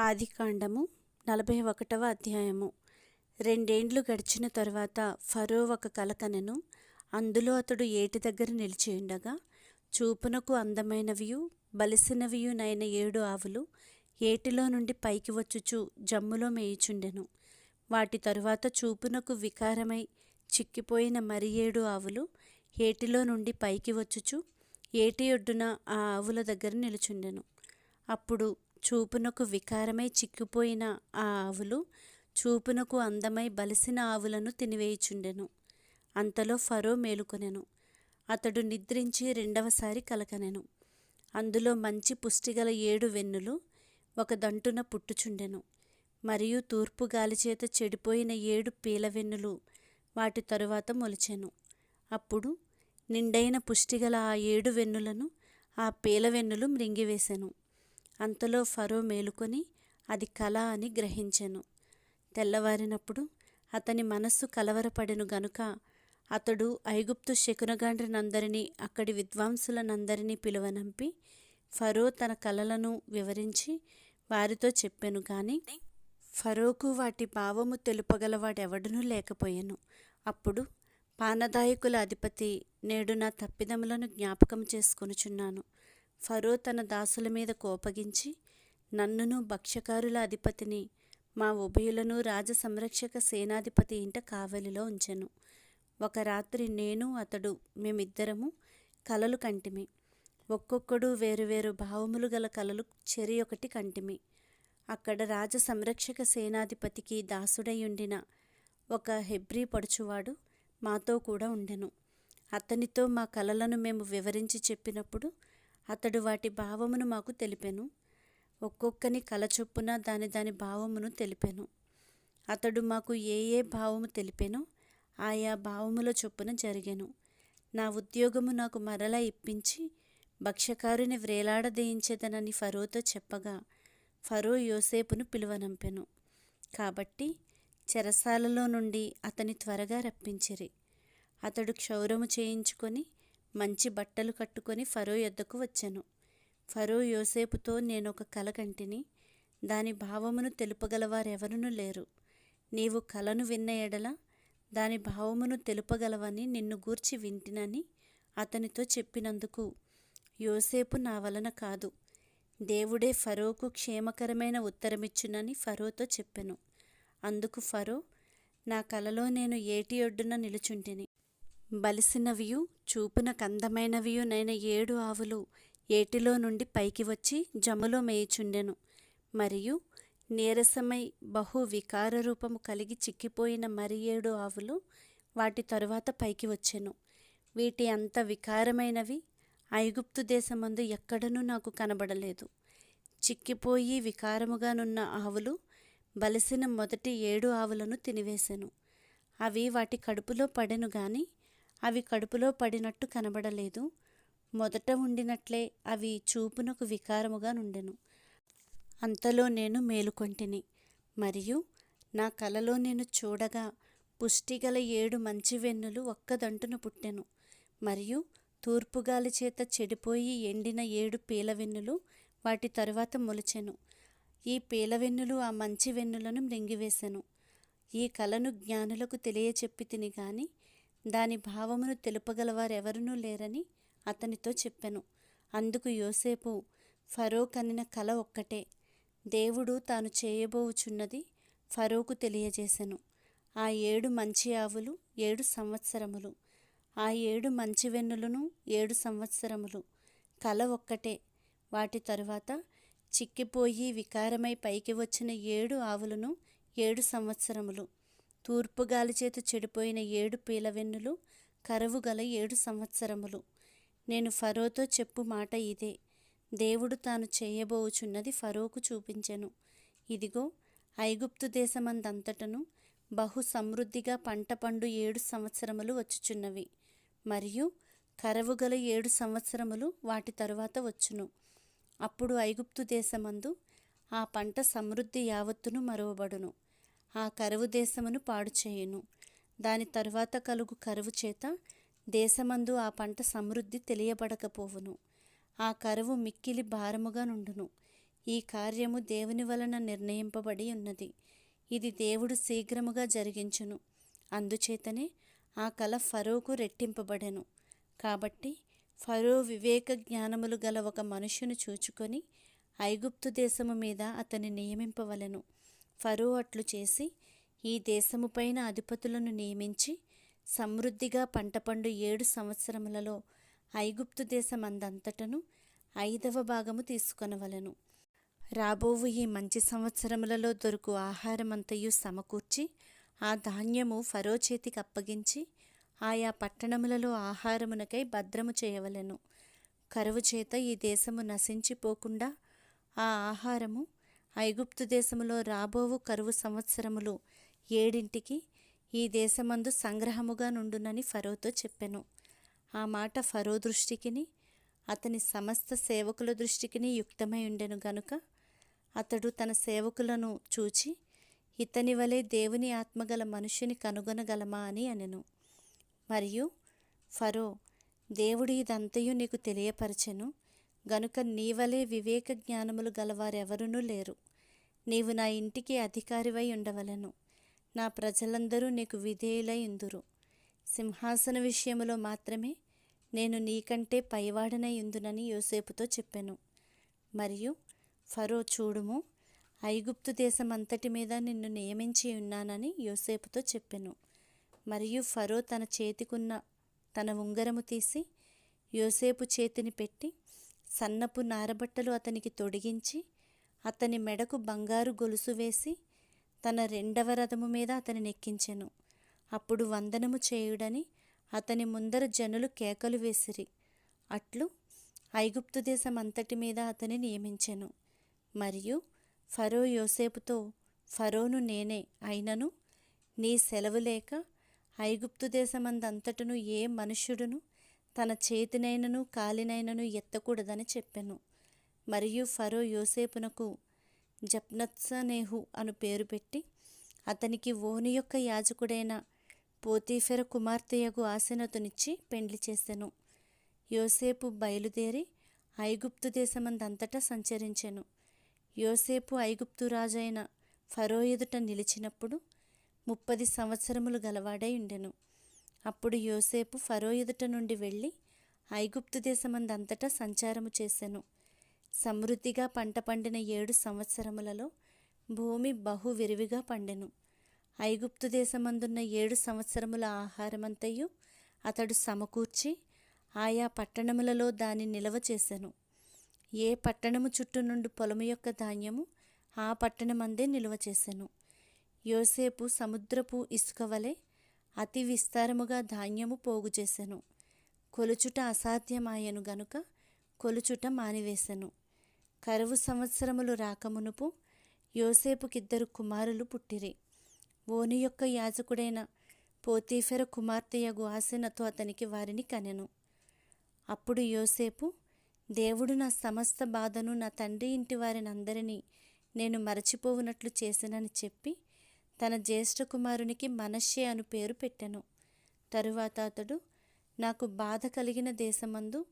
ఆదికాండము నలభై ఒకటవ అధ్యాయము. రెండేండ్లు గడిచిన తరువాత ఫరో ఒక కలకనను అందులో అతడు ఏటి దగ్గర నిలిచియుండగా చూపునకు అందమైనవియు బలిసినవియునైన ఏడు ఆవులు ఏటిలో నుండి పైకి వచ్చుచు జమ్ములో మేయుచుండెను. వాటి తరువాత చూపునకు వికారమై చిక్కిపోయిన మరి ఏడు ఆవులు ఏటిలో నుండి పైకి వచ్చుచు ఏటి ఒడ్డున ఆ ఆవుల దగ్గర నిలుచుండెను. అప్పుడు చూపునకు వికారమై చిక్కిపోయిన ఆ ఆవులు చూపునకు అందమై బలిసిన ఆవులను తినివేయుచుండెను. అంతలో ఫరో మేలుకొనెను. అతడు నిద్రించి రెండవసారి కలకనెను. అందులో మంచి పుష్టిగల ఏడు వెన్నులు ఒక దంటున పుట్టుచుండెను. మరియు తూర్పు గాలిచేత చెడిపోయిన ఏడు పీలవెన్నులు వాటి తరువాత మొలిచెను. అప్పుడు నిండైన పుష్టిగల ఆ ఏడు వెన్నులను ఆ పీలవెన్నులు మృంగివేశెను అంతలో ఫరో మేలుకొని అది కళ అని గ్రహించెను. తెల్లవారినప్పుడు అతని మనస్సు కలవరపడెను గనుక అతడు ఐగుప్తు శకునగాండ్రినందరినీ అక్కడి విద్వాంసులనందరినీ పిలువనంపి ఫరో తన కలలను వివరించి వారితో చెప్పెను కానీ ఫరోకు వాటి భావము తెలుపగలవాడెవడనూ లేకపోయాను. అప్పుడు పానదాయకుల అధిపతి నేడు నా తప్పిదములను జ్ఞాపకం చేసుకొనుచున్నాను. ఫరో తన దాసుల మీద కోపగించి నన్నును భక్ష్యకారుల అధిపతిని మా ఉభయులను రాజ సంరక్షక సేనాధిపతి ఇంట కావలిలో ఉంచెను. ఒక రాత్రి నేను అతడు మేమిద్దరము కలలు కంటిమి. ఒక్కొక్కడు వేరువేరు భావములు గల కలలు చెరి ఒకటి కంటిమి. అక్కడ రాజ సంరక్షక సేనాధిపతికి దాసుడైయుండిన ఒక హెబ్రీ పడుచువాడు మాతో కూడా ఉండెను. అతనితో మా కలలను మేము వివరించి చెప్పినప్పుడు అతడు వాటి భావమును మాకు తెలిపెను. ఒక్కొక్కని కల చొప్పున దాని దాని భావమును తెలిపెను. అతడు మాకు ఏ ఏ భావము తెలిపెనో ఆయా భావముల చొప్పున జరిగెను. నా ఉద్యోగము నాకు మరలా ఇప్పించి భక్ష్యకారుని వ్రేలాడదీయించేదనని ఫరోతో చెప్పగా ఫరో యోసేపును పిలువనంపెను. కాబట్టి చెరసాలలో నుండి అతని త్వరగా రప్పించిరి. అతడు క్షౌరము చేయించుకొని మంచి బట్టలు కట్టుకొని ఫరో యొద్దకు వచ్చాను. ఫరో యోసేపుతో నేనొక కల కంటిని దాని భావమును తెలుపగలవారెవరునూ లేరు. నీవు కలను విన్న ఎడల దాని భావమును తెలుపగలవని నిన్ను గూర్చి వింటినని అతనితో చెప్పినందుకు యోసేపు నా వలన కాదు దేవుడే ఫరోకు క్షేమకరమైన ఉత్తరమిచ్చునని ఫరోతో చెప్పెను. అందుకు ఫరో నా కలలో నేను ఏటి ఒడ్డున నిలుచుంటిని? బలిసినవియు చూపున కందమైనవియునైన ఏడు ఆవులు ఏటిలో నుండి పైకి వచ్చి జములో మేయుచుండెను. మరియు నీరసమై బహు వికార రూపము కలిగి చిక్కిపోయిన మరి ఏడు ఆవులు వాటి తరువాత పైకి వచ్చెను. వీటి అంత వికారమైనవి ఐగుప్తు దేశమందు ఎక్కడనూ నాకు కనబడలేదు. చిక్కిపోయి వికారముగానున్న ఆవులు బలిసిన మొదటి ఏడు ఆవులను తినివేశెను అవి వాటి కడుపులో పడెను గాని అవి కడుపులో పడినట్టు కనబడలేదు. మొదట ఉండినట్లే అవి చూపునకు వికారముగా నుండెను. అంతలో నేను మేలుకొంటిని. మరియు నా కలలో నేను చూడగా పుష్టిగల ఏడు మంచి వెన్నులు ఒక్కదంటున పుట్టెను. మరియు తూర్పుగాలి చేత చెడిపోయి ఎండిన ఏడు పీలవెన్నులు వాటి తరువాత మొలిచెను. ఈ పీలవెన్నులు ఆ మంచి వెన్నులను మృంగివేశెను ఈ కలను జ్ఞానులకు తెలియచెప్పి తిని గాని దాని భావమును తెలుపగలవారెవరనూ లేరని అతనితో చెప్పెను. అందుకు యోసేపు ఫరో కనిన కల ఒక్కటే. దేవుడు తాను చేయబోవుచున్నది ఫరోకు తెలియజేశను ఆ ఏడు మంచి ఆవులు ఏడు సంవత్సరములు. ఆ ఏడు మంచి వెన్నులను ఏడు సంవత్సరములు. కల ఒక్కటే. వాటి తరువాత చిక్కిపోయి వికారమై పైకి వచ్చిన ఏడు ఆవులను ఏడు సంవత్సరములు. తూర్పు గాలి చేత చెడిపోయిన ఏడు పీలవెన్నులు కరువు గల ఏడు సంవత్సరములు. నేను ఫరోతో చెప్పు మాట ఇదే. దేవుడు తాను చేయబోచున్నది ఫరోకు చూపించెను. ఇదిగో ఐగుప్తు దేశమందంతటను బహు సమృద్ధిగా పంట పండు ఏడు సంవత్సరములు వచ్చుచున్నవి. మరియు కరవు గల ఏడు సంవత్సరములు వాటి తరువాత వచ్చును. అప్పుడు ఐగుప్తు దేశమందు ఆ పంట సమృద్ధి యావత్తును మరువబడును. ఆ కరువు దేశమును పాడు చేయును. దాని తరువాత కలుగు కరువు చేత దేశమందు ఆ పంట సమృద్ధి తెలియబడకపోవును. ఆ కరువు మిక్కిలి భారముగా నుండును. ఈ కార్యము దేవుని వలన నిర్ణయింపబడి ఉన్నది. ఇది దేవుడు శీఘ్రముగా జరిగించును. అందుచేతనే ఆ కల ఫరోకు రెట్టింపబడెను. కాబట్టి ఫరో వివేక జ్ఞానములు గల ఒక మనుషును చూచుకొని ఐగుప్తు దేశము మీద అతని నియమింపవలెను. ఫరో అట్లు చేసి ఈ దేశముపైన అధిపతులను నియమించి సమృద్ధిగా పంట పండు ఏడు సంవత్సరములలో ఐగుప్తు దేశమందంతటను ఐదవ భాగము తీసుకొనవలెను. రాబోవు ఈ మంచి సంవత్సరములలో దొరుకు ఆహారమంతయు సమకూర్చి ఆ ధాన్యము ఫరో చేతికి అప్పగించి ఆయా పట్టణములలో ఆహారమునకై భద్రము చేయవలెను. కరువు చేత ఈ దేశము నశించిపోకుండా ఆ ఆహారము ఐగుప్తు దేశములో రాబోవు కరువు సంవత్సరములు ఏడింటికి ఈ దేశమందు సంగ్రహముగా నుండునని ఫరోతో చెప్పెను. ఆ మాట ఫరో దృష్టికిని అతని సమస్త సేవకుల దృష్టికిని యుక్తమై ఉండెను గనుక అతడు తన సేవకులను చూచి ఇతని వలె దేవుని ఆత్మగల మనుషుని కనుగొనగలమా అని అనెను. మరియు ఫరో దేవుడు ఇదంతయు నీకు తెలియపరచెను. గనుక నీవలే వివేక జ్ఞానములు గలవారెవరునూ లేరు. నీవు నా ఇంటికి అధికారివై ఉండవలను. నా ప్రజలందరూ నీకు విధేయులై ఉందురు. సింహాసన విషయములో మాత్రమే నేను నీకంటే పైవాడనై ఉందునని యోసేపుతో చెప్పాను. మరియు ఫరో చూడుము ఐగుప్తు దేశమంతటి మీద నిన్ను నియమించి ఉన్నానని యోసేపుతో చెప్పెను. మరియు ఫరో తన చేతికున్న తన ఉంగరము తీసి యోసేపు చేతిని పెట్టి సన్నపు నారబట్టలు అతనికి తొడిగించి అతని మెడకు బంగారు గొలుసు వేసి తన రెండవ రథము మీద అతని నెక్కించెను. అప్పుడు వందనము చేయుడని అతని ముందర జనులు కేకలు వేసిరి. అట్లు ఐగుప్తు దేశం అంతటి మీద అతని నియమించెను. మరియు ఫరో యోసేపుతో ఫరోను నేనే అయినను నీ సెలవు లేక ఐగుప్తు దేశమందంతటను ఏ మనుష్యుడును తన చేతినైనను కాలినైనను ఎత్తకూడదని చెప్పెను. మరియు ఫరో యోసేపునకు జప్నత్సనేహు అను పేరు పెట్టి అతనికి ఓని యొక్క యాజకుడైన పోతీఫెర కుమార్తెయగు ఆసనతునిచ్చి పెండ్లి చేసెను. యోసేపు బయలుదేరి ఐగుప్తు దేశమందంతటా సంచరించెను. యోసేపు ఐగుప్తు రాజైన ఫరో ఎదుట నిలిచినప్పుడు ముప్పది సంవత్సరములు గలవాడై ఉండెను. అప్పుడు యోసేపు ఫరో ఎదుట నుండి వెళ్ళి ఐగుప్తు దేశమందంతటా సంచారము చేసెను. సమృద్ధిగా పంట పండిన ఏడు సంవత్సరములలో భూమి బహు విరివిగా పండెను. ఐగుప్తు దేశమందున్న ఏడు సంవత్సరముల ఆహారమంతయు అతడు సమకూర్చి ఆయా పట్టణములలో దాని నిలవ చేశాను ఏ పట్టణము చుట్టూ నుండి పొలము యొక్క ధాన్యము ఆ పట్టణమందే నిలువ చేసెను. యోసేపు సముద్రపు ఇసుక వలె అతి విస్తారముగా ధాన్యము పోగు చేసెను కొలుచుట అసాధ్యమాయను గనుక కొలుచుట మానివేశను కరువు సంవత్సరములు రాకమునుపు యోసేపుకిద్దరు కుమారులు పుట్టిరి. ఓని యొక్క యాజకుడైన పోతీఫెర కుమార్తెయగు ఆసెనతో అతనికి వారిని కనెను. అప్పుడు యోసేపు దేవుడు నా సమస్త బాధను నా తండ్రి ఇంటి వారిని అందరినీ నేను మరచిపోవునట్లు చేసినని చెప్పి తన జ్యేష్ఠ కుమారునికి మనష్యే అను పేరు పెట్టెను. తరువాత అతడు నాకు బాధ కలిగిన దేశమందు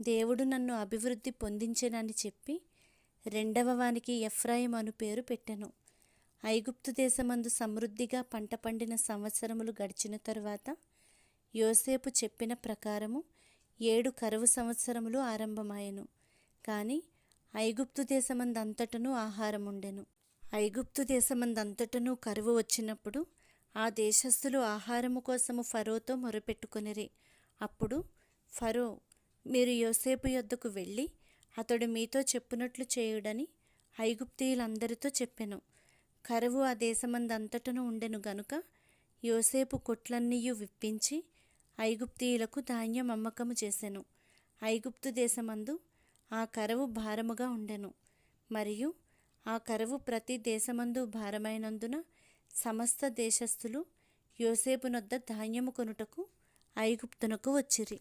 దేవుడు నన్ను అభివృద్ధి పొందించెనని చెప్పి రెండవ వానికి ఎఫ్రాయిం అను పేరు పెట్టెను. ఐగుప్తు దేశమందు సమృద్ధిగా పంట పండిన సంవత్సరములు గడిచిన తరువాత యోసేపు చెప్పిన ప్రకారము ఏడు కరువు సంవత్సరములు ఆరంభమాయెను. కానీ ఐగుప్తు దేశమందంతటను ఆహారం ఉండెను ఐగుప్తు దేశమందంతటను కరువు వచ్చినప్పుడు ఆ దేశస్థులు ఆహారము కోసము ఫరోతో మొరపెట్టుకొనిరి. అప్పుడు ఫరో మీరు యోసేపు యొద్దకు వెళ్ళి అతడు మీతో చెప్పునట్లు చేయుడని ఐగుప్తీయులందరితో చెప్పెను. కరువు ఆ దేశమందంతటను ఉండెను గనుక యోసేపు కొట్లన్నీయు విప్పించి ఐగుప్తీయులకు ధాన్యం అమ్మకము చేసెను. ఐగుప్తు దేశమందు ఆ కరువు భారముగా ఉండెను. మరియు ఆ కరువు ప్రతి దేశమందు భారమైనందున సమస్త దేశస్థులు యోసేపునొద్ద ధాన్యము కొనుటకు ఐగుప్తునకు వచ్చిరి.